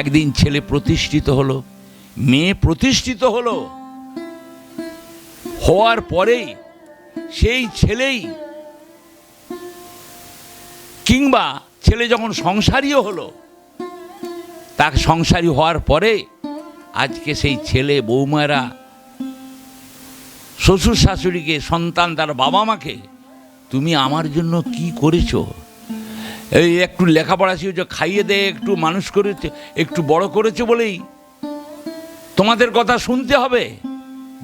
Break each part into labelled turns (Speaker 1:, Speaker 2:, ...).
Speaker 1: একদিন ছেলে প্রতিষ্ঠিত হলো, মেয়ে প্রতিষ্ঠিত হলো। হওয়ার পরেই সেই ছেলেই কিংবা ছেলে যখন সংসারীও হলো, তার সংসারী হওয়ার পরে আজকে সেই ছেলে বৌমারা শ্বশুর শাশুড়িকে, সন্তান তার বাবা মাকে তুমি আমার জন্য কি করেছ? এই একটু লেখাপড়া শিখেছো, খাইয়ে দেয় একটু মানুষ করেছে, একটু বড় করেছে বলেই। তোমাদের কথা শুনতে হবে।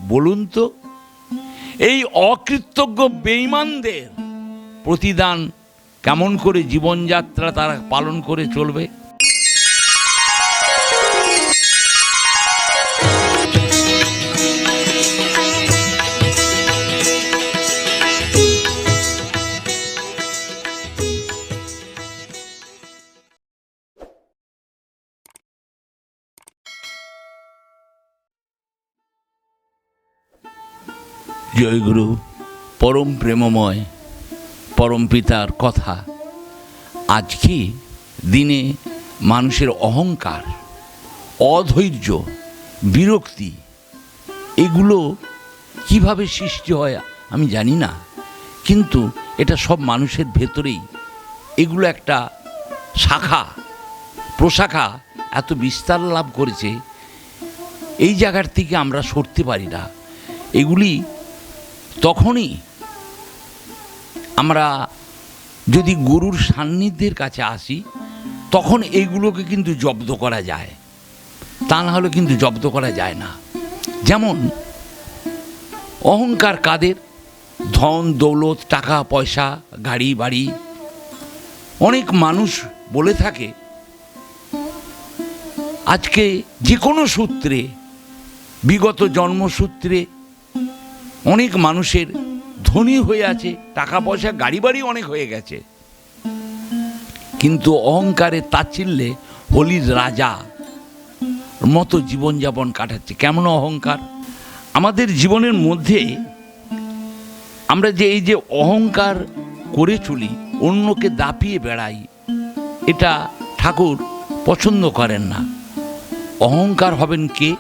Speaker 1: বলুন তো, এই অকৃতজ্ঞ বেঈমানদের প্রতিদান কেমন করে জীবনযাত্রা তারা পালন করে চলবে? জয়গুরু, পরম প্রেমময়, পরম পিতার কথা। আজকে দিনে মানুষের অহংকার, অধৈর্য, বিরক্তি, এগুলো কীভাবে সৃষ্টি হয় আমি জানি না, কিন্তু এটা সব মানুষের ভেতরেই। এগুলো একটা শাখা, প্রশাখা এত বিস্তার লাভ করেছে, এই জায়গার থেকে আমরা সরতে পারি না। এগুলি তখনই আমরা যদি গুরুর সান্নিধ্যের কাছে আসি, তখন এইগুলোকে কিন্তু জব্দ করা যায়। তা না হলে কিন্তু জব্দ করা যায় না। যেমন, অহংকার কাদের? ধন, দৌলত, টাকা, পয়সা, গাড়ি, বাড়ি। অনেক মানুষ বলে থাকে, আজকে যে কোনো সূত্রে, বিগত জন্মসূত্রে অনেক মানুষের ধনী হয়ে আছে টাকা পয়সা গাড়ি বাড়ি অনেক হয়ে গেছে। কিন্তু অহংকারে তাচ্ছিল্যে হোলির রাজা মতো জীবনযাপন কাটাচ্ছে। কেমন অহংকার? আমাদের জীবনের মধ্যে আমরা যে এই যে অহংকার করে চলি, অন্যকে দাপিয়ে বেড়াই, এটা ঠাকুর পছন্দ করেন না। অহংকার হবেন কে?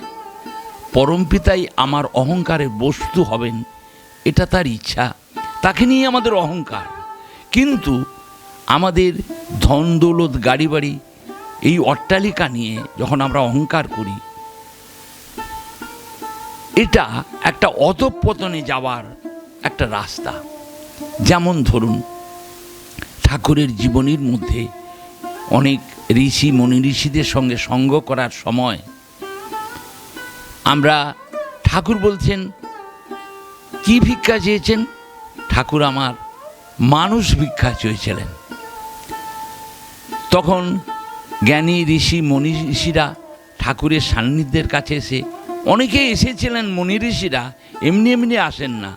Speaker 1: পরমপিতাই আমার অহংকারের বস্তু হবেন, এটা তার ইচ্ছা। তাকে নিয়ে আমাদের অহংকার। কিন্তু আমাদের ধন দৌলত গাড়ি বাড়ি, এই অট্টালিকা নিয়ে যখন আমরা অহংকার করি, এটা একটা অধপতনে যাওয়ার একটা রাস্তা। যেমন ধরুন, ঠাকুরের জীবনীর মধ্যে অনেক ঋষি, মনি ঋষিদের সঙ্গে সঙ্গ করার সময় আমরা ঠাকুর বলছেন, কি ভিক্ষা চেয়েছেন? ঠাকুর আমার মানুষ ভিক্ষা চেয়েছিলেন। তখন জ্ঞানী ঋষি, মনি ঋষিরা ঠাকুরের সান্নিধ্যের কাছে এসে, অনেকে এসেছিলেন মনি ঋষিরা, এমনি এমনি আসেন না।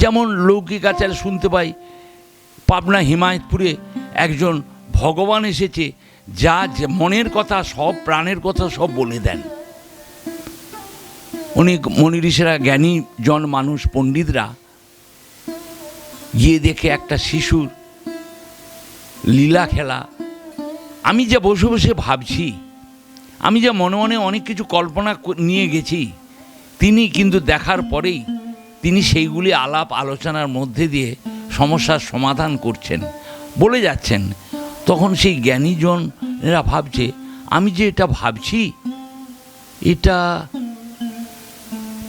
Speaker 1: যেমন লৌকিক আচার শুনতে পাই, পাবনা হিমায়তপুরে একজন ভগবান এসেছে, যা মনের কথা, সব প্রাণের কথা সব বলে দেন। অনেক মনি ঋষিরা জ্ঞানী জন মানুষ পণ্ডিতরা গিয়ে দেখে একটা শিশুর লীলা খেলা। আমি যা বসে বসে ভাবছি, আমি যা মনে মনে অনেক কিছু কল্পনা নিয়ে গেছি, তিনি কিন্তু দেখার পরেই তিনি সেইগুলি আলাপ আলোচনার মধ্যে দিয়ে সমস্যার সমাধান করছেন, বলে যাচ্ছেন। তখন সেই জ্ঞানীজনেরা ভাবছে, আমি যে এটা ভাবছি, এটা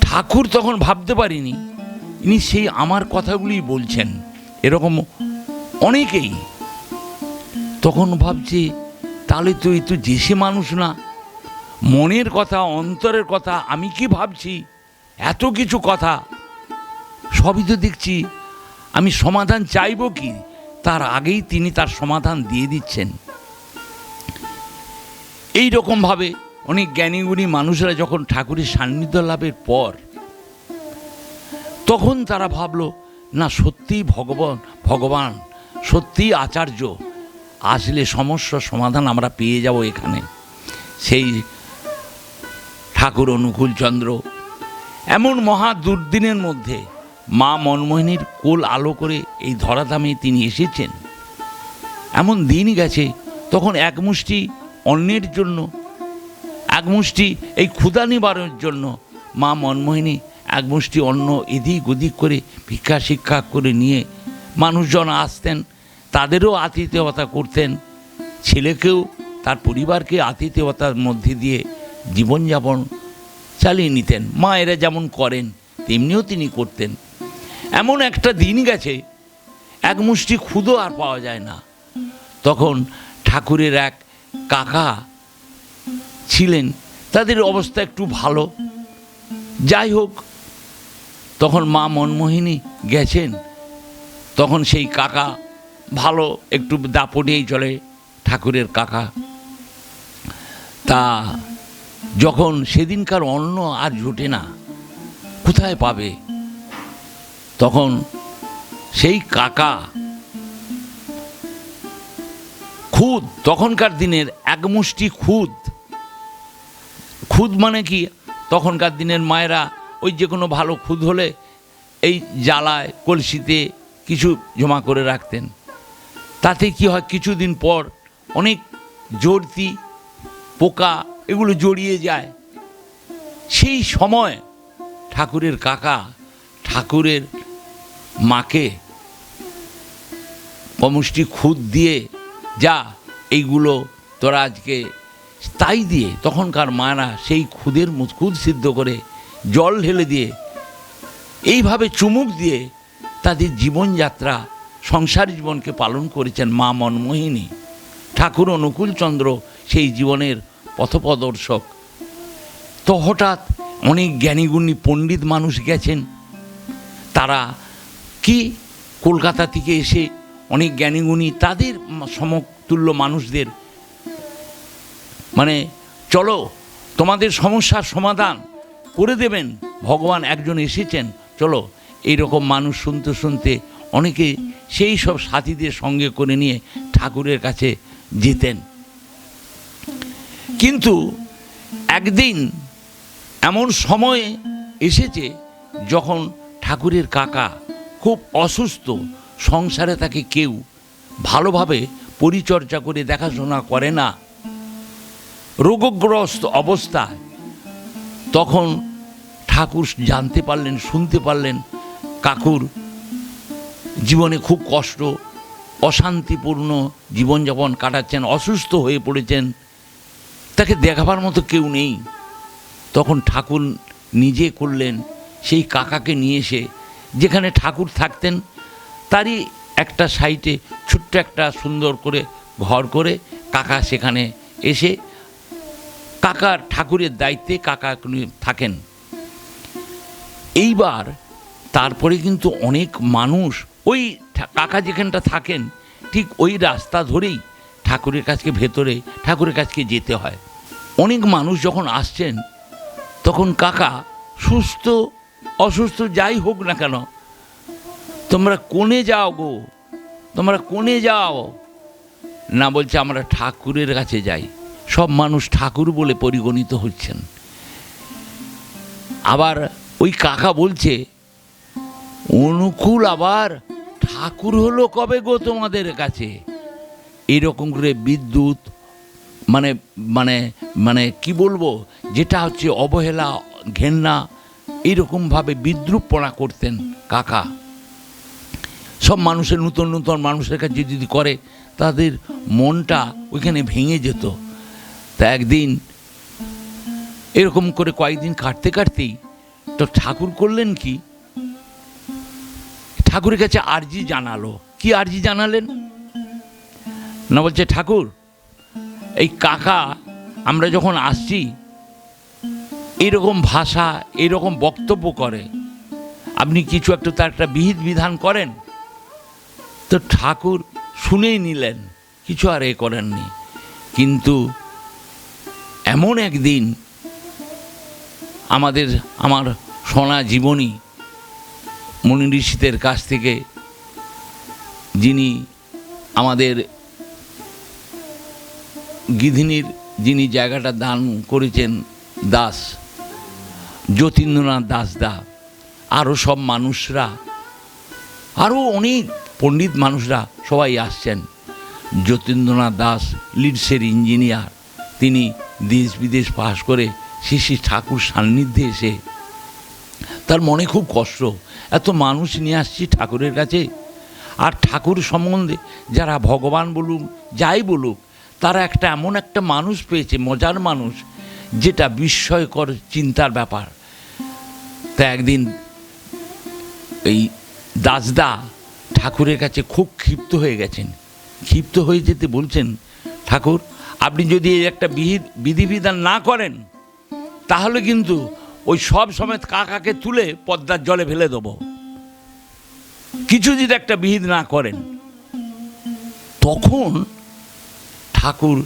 Speaker 1: ঠাকুর তখন ভাবতে পারিনি। ইনি সেই আমার কথাগুলি বলছেন। এরকম অনেকেই তখন ভাবছি, তাহলে তো এই তো দেশে মানুষ না। মনের কথা, অন্তরের কথা আমি কি ভাবছি? এত কিছু কথা। সবই তো দেখছি, আমি সমাধান চাইব কি? তার আগেই তিনি তার সমাধান দিয়ে দিচ্ছেন। এই রকমভাবে অনেক জ্ঞানীগুণী মানুষরা যখন ঠাকুরের সান্নিধ্য লাভের পর তখন তারা ভাবলো, না, সত্যিই ভগবান ভগবান, সত্যিই আচার্য। আসলে সমস্যার সমাধান আমরা পেয়ে যাব এখানে। সেই ঠাকুর অনুকূলচন্দ্র এমন মহা দুর্দিনের মধ্যে মা মনমোহিনীর কোল আলো করে এই ধরাধামে তিনি এসেছেন। এমন দিন গেছে, তখন এক মুষ্টি অন্যের জন্য, এক মুষ্টি এই ক্ষুধা নিবারণের জন্য মা মনমোহিনী এক মুষ্টি অন্ন এদিক ওদিক করে ভিক্ষা শিক্ষা করে নিয়ে মানুষজন আসতেন, তাদেরও আতিথেয়তা করতেন। ছেলেকেও তার পরিবারকে আতিথেয়তার মধ্যে দিয়ে জীবনযাপন চালিয়ে নিতেন। মা এরা যেমন করেন, তেমনিও তিনি করতেন। এমন একটা দিন গেছে এক মুষ্টি ক্ষুদো আর পাওয়া যায় না। তখন ঠাকুরের এক কাকা ছিলেন, তাদের অবস্থা একটু ভালো। যাই হোক তখন মা মনমোহিনী গেছেন। তখন সেই কাকা ভালো একটু দাপটেই চলে ঠাকুরের কাকা। তা যখন সেদিনকার অন্ন আর জোটে না, কোথায় পাবে? তখন সেই কাকা খুদ, তখনকার দিনের এক মুষ্টি খুদ। খুদ মানে কি? তখনকার দিনের মায়েরা ওই যে কোনো ভালো খুদ হলে এই জ্বালায়, কলসিতে কিছু জমা করে রাখতেন। তাতে কি হয়, কিছুদিন পর অনেক জড়তি পোকা এগুলো জড়িয়ে যায়। সেই সময় ঠাকুরের কাকা ঠাকুরের মাকে কমুষ্টি খুদ দিয়ে, যা, এইগুলো তোরা আজকে তাই দিয়ে। তখনকার মায়েরা সেই খুদের খুদ সিদ্ধ করে জল ঢেলে দিয়ে, এইভাবে চুমুক দিয়ে তাদের জীবনযাত্রা, সংসার জীবনকে পালন করেছেন মা মনমোহিনী। ঠাকুর অনুকূলচন্দ্র সেই জীবনের পথপ্রদর্শক। তো হঠাৎ অনেক জ্ঞানীগুণী পণ্ডিত মানুষ গেছেন। তারা কি কলকাতা থেকে এসে অনেক জ্ঞানীগুণী তাদের সমতুল্য মানুষদের মানে চলো তোমাদের সমস্যার সমাধান করে দেবেন। ভগবান একজন এসেছেন। চলো, এইরকম মানুষ শুনতে শুনতে অনেকে সেই সব সাথীদের সঙ্গে করে নিয়ে ঠাকুরের কাছে যেতেন। কিন্তু একদিন এমন সময়ে এসেছে যখন ঠাকুরের কাকা খুব অসুস্থ, সংসারে তাকে কেউ ভালোভাবে পরিচর্যা করে দেখাশোনা করে না। রোগগ্রস্ত অবস্থায় তখন ঠাকুর জানতে পারলেন, শুনতে পারলেন। কাকুর জীবনে খুব কষ্ট, অশান্তিপূর্ণ জীবনযাপন কাটাচ্ছেন, অসুস্থ হয়ে পড়েছেন। তাকে দেখাবার মতো কেউ নেই। তখন ঠাকুর নিজে করলেন, সেই কাকাকে নিয়ে এসে, যেখানে ঠাকুর থাকতেন, তারই একটা সাইটে ছোট্ট একটা সুন্দর করে ঘর করে কাকা সেখানে এসে কাকার ঠাকুরের দায়িত্বে কাকা থাকেন। এইবার তারপরে কিন্তু অনেক মানুষ ওই কাকা যেখানটা থাকেন, ঠিক ওই রাস্তা ধরেই ঠাকুরের কাছকে ভেতরে, ঠাকুরের কাছকে যেতে হয়। অনেক মানুষ যখন আসছেন, তখন কাকা সুস্থ, অসুস্থ যাই হোক না কেন, তোমরা কোণে যাও গো? তোমরা কোণে যাও? না বলছে, আমরা ঠাকুরের কাছে যাই। সব মানুষ ঠাকুর বলে পরিগণিত হচ্ছেন। আবার ওই কাকা বলছে, অনুকূল আবার ঠাকুর হলো কবে গো তোমাদের কাছে? এরকম করে বিদ্যুৎ মানে মানে মানে কি বলব, যেটা হচ্ছে অবহেলা, ঘেন্না এইরকমভাবে বিদ্রুপপনা করতেন কাকা। সব মানুষের নূতন নূতন মানুষের কাছে যদি করে, তাদের মনটা ওইখানে ভেঙে যেত। তা একদিন, এরকম করে কয়েকদিন কাটতে, কাটতেই তো ঠাকুর করলেন কি? ঠাকুরের কাছে আর্জি জানালো। কি আর্জি জানালেন? না বলছে, ঠাকুর, এই কাকা, আমরা যখন আসছি, এরকম ভাষা, এরকম বক্তব্য করে, আপনি কিছু একটু তার একটা বিহিত বিধান করেন? তো ঠাকুর শুনেই নিলেন, কিছু আর এ করেননি। কিন্তু এমন একদিন আমাদের, আমার সোনা জীবনী মুনি ঋষিদের কাছ থেকে যিনি আমাদের গিধিনীর, যিনি জায়গাটা দান করেছেন দাস, যতীন্দ্রনাথ দাস দা আরও সব মানুষরা আরও অনেক পণ্ডিত মানুষরা সবাই আসছেন। যতীন্দ্রনাথ দাস, লিডসের ইঞ্জিনিয়ার, তিনি দেশ বিদেশ পাশ করে শ্রী শ্রী ঠাকুর সান্নিধ্যে এসে তার মনে খুব কষ্ট। এত মানুষ নিয়ে আসছি ঠাকুরের কাছে। আর ঠাকুর সম্বন্ধে যারা ভগবান বলুক, যাই বলুক, তারা একটা এমন একটা মানুষ পেয়েছে, মজার মানুষ, যেটা বিস্ময়কর চিন্তার ব্যাপার। তা একদিন এই দাসদা ঠাকুরের কাছে খুব ক্ষিপ্ত হয়ে গেছেন। ক্ষিপ্ত হয়ে যেতে বলছেন, ঠাকুর, আপনি যদি এই একটা বিধি, বিধিবিধান না করেন, তাহলে কিন্তু ওই সব সমেত কাকাকে তুলে পদ্মার জলে ফেলে দেবো। কিছু যদি একটা বিহিত না করেন। তখন ঠাকুর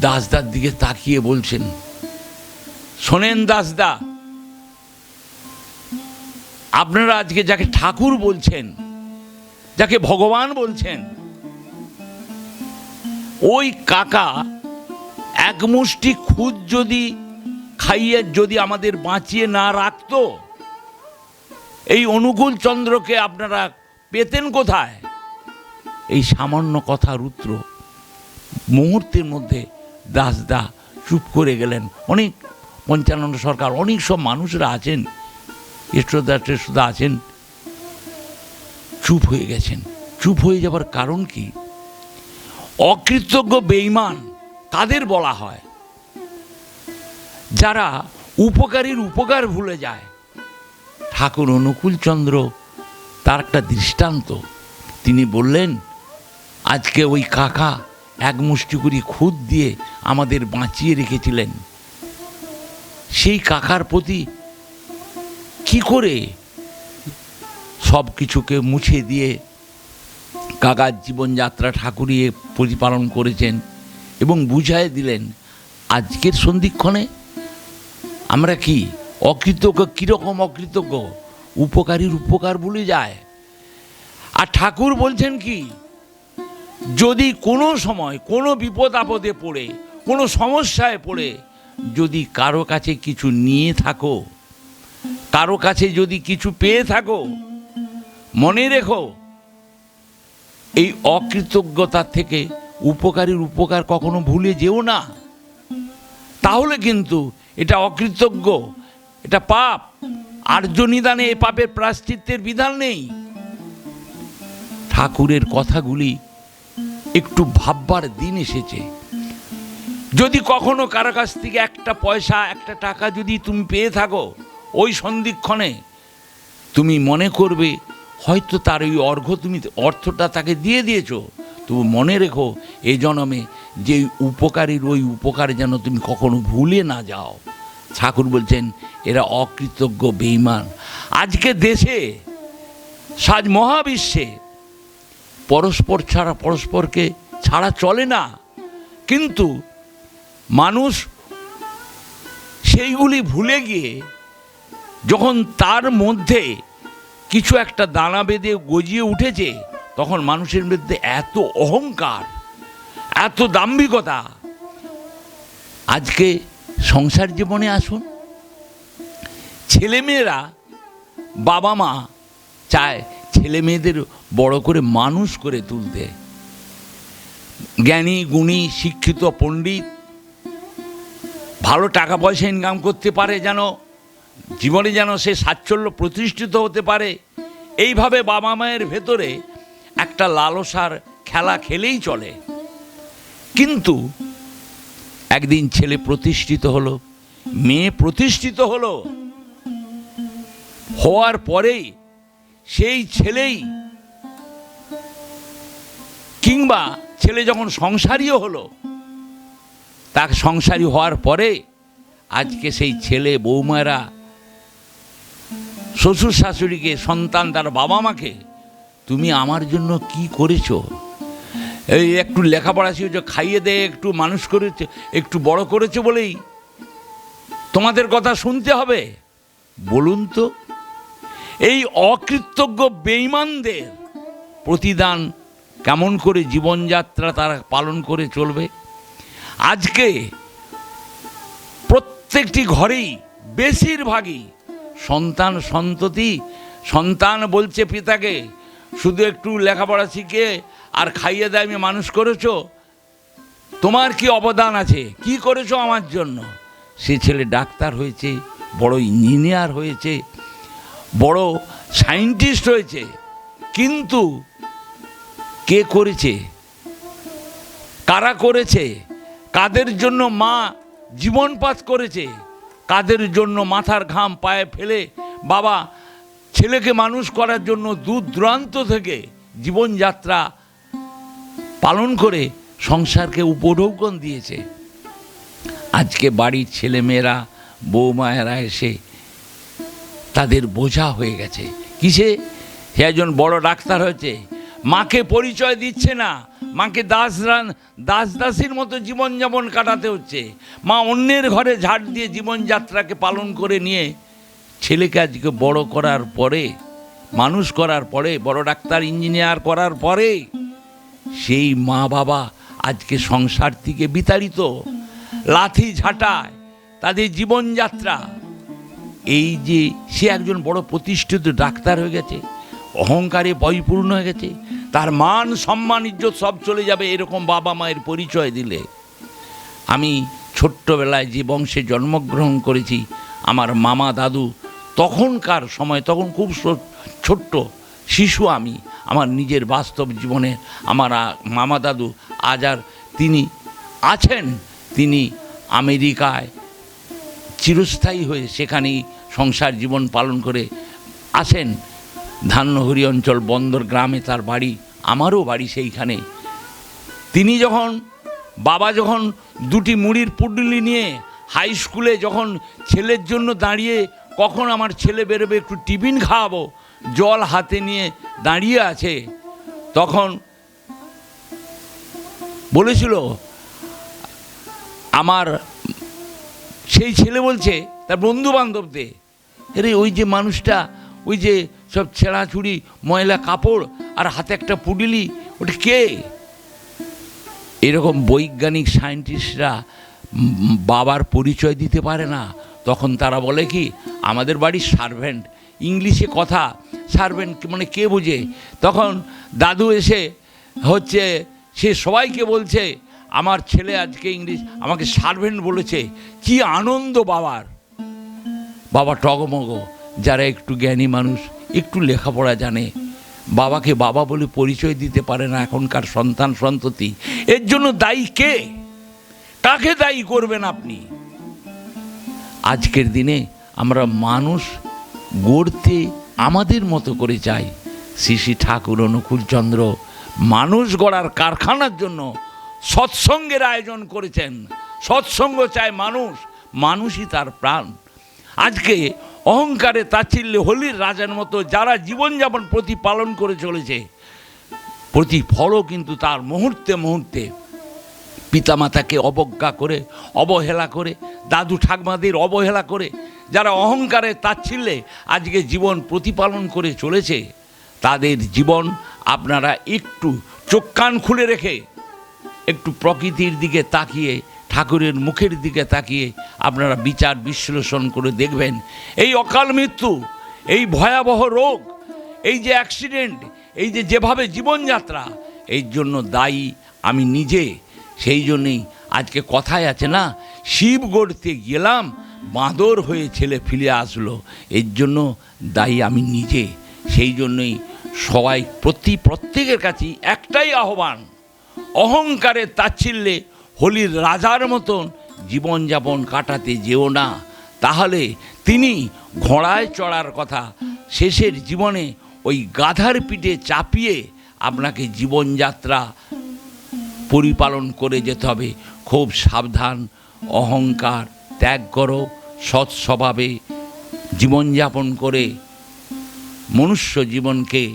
Speaker 1: দাসদার দিকে তাকিয়ে বলছেন, শোনেন দাসদা, আপনারা আজকে যাকে ঠাকুর বলছেন, যাকে ভগবান বলছেন, ওই কাকা এক মুষ্টি খুদ যদি খাইয়ে যদি আমাদের বাঁচিয়ে না রাখতো, এই অনুকূল চন্দ্রকে আপনারা পেতেন কোথায়? এই সামান্য কথার উত্তর মুহূর্তের মধ্যে দাসদা চুপ করে গেলেন। অনেক পঞ্চানন্দ সরকার, অনেক সব মানুষরা আছেন, ইষ্টদা টেষ্টদা আছেন, চুপ হয়ে গেছেন। চুপ হয়ে যাবার কারণ কি? অকৃতজ্ঞ বেঈমান কাদের বলা হয়? যারা উপকারীর উপকার ভুলে যায়। ঠাকুর অনুকূলচন্দ্র তার একটা দৃষ্টান্ত। তিনি বললেন, আজকে ওই কাকা এক মুষ্টি করে খুদ দিয়ে আমাদের বাঁচিয়ে রেখেছিলেন। সেই কাকার প্রতি কি করে সব কিছুকে মুছে দিয়ে কাকার জীবনযাত্রা ঠাকুরিয়ে প্রতিপালন করেছেন এবং বুঝায় দিলেন, আজকের সন্ধিক্ষণে আমরা কি অকৃতজ্ঞ? কীরকম অকৃতজ্ঞ? উপকারীর উপকার ভুলে যায়। আর ঠাকুর বলছেন কি, যদি কোনো সময়, কোনো বিপদ আপদে পড়ে, কোনো সমস্যায় পড়ে, যদি কারও কাছে কিছু নিয়ে থাকো, কারও কাছে যদি কিছু পেয়ে থাকো, মনে রেখো, এই অকৃতজ্ঞতা থেকে উপকারীর উপকার কখনো ভুলে যেও না। তাহলে কিন্তু এটা অকৃতজ্ঞ, এটা পাপ। আর্য নিদানে এ পাপের প্রাশ্চিত্যের বিধান নেই। ঠাকুরের কথাগুলি একটু ভাববার দিন এসেছে। যদি কখনো কারও কাছ থেকে একটা পয়সা, একটা টাকা যদি তুমি পেয়ে থাকো, ওই সন্ধিক্ষণে তুমি মনে করবে, হয়তো তার ওই অর্ঘ্য তুমি অর্থটা তাকে দিয়ে দিয়েছ। তবু মনে রেখো, এ জন্মে যে উপকারীর ওই উপকার যেন তুমি কখনো ভুলে না যাও। ঠাকুর বলছেন, এরা অকৃতজ্ঞ বেইমান আজকে দেশে, সাজ মহাবিশ্বে, পরস্পর ছাড়া পরস্পরকে ছাড়া চলে না। কিন্তু মানুষ সেইগুলি ভুলে গিয়ে যখন তার মধ্যে কিছু একটা দানা বেঁধে গজিয়ে উঠেছে, তখন মানুষের মধ্যে এত অহংকার। এত দাম্ভিকতা। আজকে সংসার জীবনে আসুন, ছেলেমেয়েরা বাবা মা চায় ছেলে মেয়েদের বড় করে মানুষ করে তুলতে। জ্ঞানী, গুণী, শিক্ষিত, পণ্ডিত ভালো টাকা পয়সা ইনকাম করতে পারে যেন, জীবনে যেন সে সাচ্ছল্য প্রতিষ্ঠিত হতে পারে। এইভাবে বাবা মায়ের ভেতরে একটা লালসার খেলা খেলেই চলে। কিন্তু একদিন ছেলে প্রতিষ্ঠিত হলো, মেয়ে প্রতিষ্ঠিত হলো। হওয়ার পরেই সেই ছেলেই কিংবা ছেলে যখন সংসারীও হলো, তার সংসারী হওয়ার পরে আজকে সেই ছেলে বৌমারা শ্বশুর শাশুড়িকে, সন্তান তার বাবা মাকে তুমি আমার জন্য কি করেছ? এই একটু লেখাপড়া শিখেছো, খাইয়ে দেয় একটু মানুষ করেছে, একটু বড় করেছে বলেই। তোমাদের কথা শুনতে হবে। বলুন তো, এই অকৃতজ্ঞ বেঈমানদের প্রতিদান কেমন করে জীবনযাত্রা তারা পালন করে চলবে? আজকে প্রত্যেকটি ঘরেই বেশিরভাগই সন্তান সন্ততি, সন্তান বলছে পিতাকে, শুধু একটু লেখাপড়া শিখে আর খাইয়ে দেয় আমি মানুষ করেছ? তোমার কি অবদান আছে? কি করেছ আমার জন্য? সে ছেলে ডাক্তার হয়েছে, বড় ইঞ্জিনিয়ার হয়েছে, বড় সায়েন্টিস্ট হয়েছে। কিন্তু কে করেছে? কারা করেছে? কাদের জন্য মা জীবনপাত করেছে? কাদের জন্য মাথার ঘাম পায়ে ফেলে বাবা ছেলেকে মানুষ করার জন্য দূর দূরান্ত থেকে জীবনযাত্রা পালন করে সংসারকে উপঢৌকন দিয়েছে। আজকে বাড়ির ছেলেমেয়েরা, বৌমায়েরা এসে তাদের বোঝা হয়ে গেছে। কিসে? সে একজন বড় ডাক্তার হয়েছে। মাকে পরিচয় দিচ্ছে না। মাকে দাস দাস দাসীর মতো জীবনযাপন কাটাতে হচ্ছে। মা অন্যের ঘরে ঝাড় দিয়ে জীবনযাত্রাকে পালন করে নিয়ে ছেলেকে আজকে বড় করার পরে, মানুষ করার পরে, বড় ডাক্তার, ইঞ্জিনিয়ার করার পরে সেই মা বাবা আজকে সংসার থেকে বিতাড়িত, লাথি ঝাঁটায় তাদের জীবনযাত্রা। এই যে সে একজন বড় প্রতিষ্ঠিত ডাক্তার হয়ে গেছে, অহংকারে পরিপূর্ণ হয়ে গেছে, তার মান, সম্মান, ইজ্জত সব চলে যাবে এরকম বাবা মায়ের পরিচয় দিলে। আমি ছোট্টবেলায় যে বংশে জন্মগ্রহণ করেছি, আমার মামা দাদু তখনকার সময়, তখন খুব ছোট্ট শিশু আমি, আমার নিজের বাস্তব জীবনে আমার মামা দাদু আজ আর তিনি আছেন, তিনি আমেরিকায় চিরস্থায়ী হয়ে সেখানেই সংসার জীবন পালন করে আসেন। ধান্যহরি অঞ্চল বন্দর গ্রামে তার বাড়ি, আমারও বাড়ি সেইখানে। তিনি যখন, বাবা যখন দুটি মুড়ির পুডলি নিয়ে হাই স্কুলে যখন ছেলের জন্য দাঁড়িয়ে কখন আমার ছেলে বেরোবে একটু টিফিন খাওয়াবো জল হাতে নিয়ে দাঁড়িয়ে আছে, তখন বলেছিল, আমার সেই ছেলে বলছে, তার বন্ধু বান্ধবদের ওই যে মানুষটা, ওই যে সব ছেঁড়াছুড়ি ময়লা কাপড়, আর হাতে একটা পুডিলি, ওটা কে? এরকম বৈজ্ঞানিক সায়েন্টিস্টরা বাবার পরিচয় দিতে পারে না। তখন তারা বলে কি, আমাদের বাড়ির সার্ভেন্ট ইংলিশে কথা সার্ভেন্ট মানে কে বুঝে? তখন দাদু এসে হচ্ছে, সে সবাইকে বলছে, আমার ছেলে আজকে ইংলিশ, আমাকে সার্ভেন্ট বলেছে। কি আনন্দ বাবার। বাবা টগমগ, যারা একটু জ্ঞানী মানুষ, একটু লেখাপড়া জানে। বাবাকে বাবা বলে পরিচয় দিতে পারে না এখনকার সন্তান সন্ততি। এর জন্য দায়ী কে? কাকে দায়ী করবেন আপনি? আজকের দিনে আমরা মানুষ গড়তে আমাদের মতো করে চাই। শ্রী শ্রী ঠাকুর অনুকূলচন্দ্র মানুষ গড়ার কারখানার জন্য সৎসঙ্গের আয়োজন করেছেন। সৎসঙ্গ চায় মানুষ, মানুষই তার প্রাণ। আজকে অহংকারে তাচ্ছিল্যে হোলির রাজার মতো যারা জীবনযাপন প্রতিপালন করে চলেছে, প্রতিফলও কিন্তু তার মুহূর্তে মুহূর্তে পিতামাতাকে অবজ্ঞা করে, অবহেলা করে, দাদু ঠাকমাদের অবহেলা করে, যারা অহংকারে তাচ্ছিল্যে আজকে জীবন প্রতিপালন করে চলেছে, তাদের জীবন আপনারা একটু চোখ কান খুলে রেখে, একটু প্রকৃতির দিকে তাকিয়ে, ঠাকুরের মুখের দিকে তাকিয়ে আপনারা বিচার বিশ্লেষণ করে দেখবেন। এই অকাল মৃত্যু, এই ভয়াবহ রোগ, এই যে অ্যাক্সিডেন্ট এই যে যেভাবে জীবনযাত্রা এই জন্য দায়ী আমি নিজে। সেই জন্যেই আজকে কথায় আছে না শিব গড়তে গেলাম, বাঁদর হয়ে ছেলে ফিরে আসলো। এর জন্য দায়ী আমি নিজে। সেই জন্যই সবাই প্রতি প্রত্যেকের কাছেই একটাই আহ্বান, অহংকারে তাচ্ছিল্যে হোলির রাজার মতন জীবনযাপন কাটাতে যেও না। তাহলে তিনি ঘোড়ায় চড়ার কথা শেষের জীবনে ওই গাধার পিঠে চাপিয়ে আপনাকে জীবনযাত্রা পরিপালন করে যেতে হবে। খুব সাবধান, অহংকার ত্যাগ করো, সৎ স্বভাবে জীবনযাপন করে মনুষ্য জীবনকে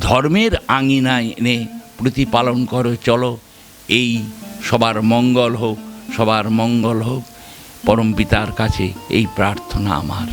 Speaker 1: ধর্মের আঙিনায় এনে প্রতিপালন করো, চলো। এই সবার মঙ্গল হোক, সবার মঙ্গল হোক। পরম পিতার কাছে এই প্রার্থনা আমার।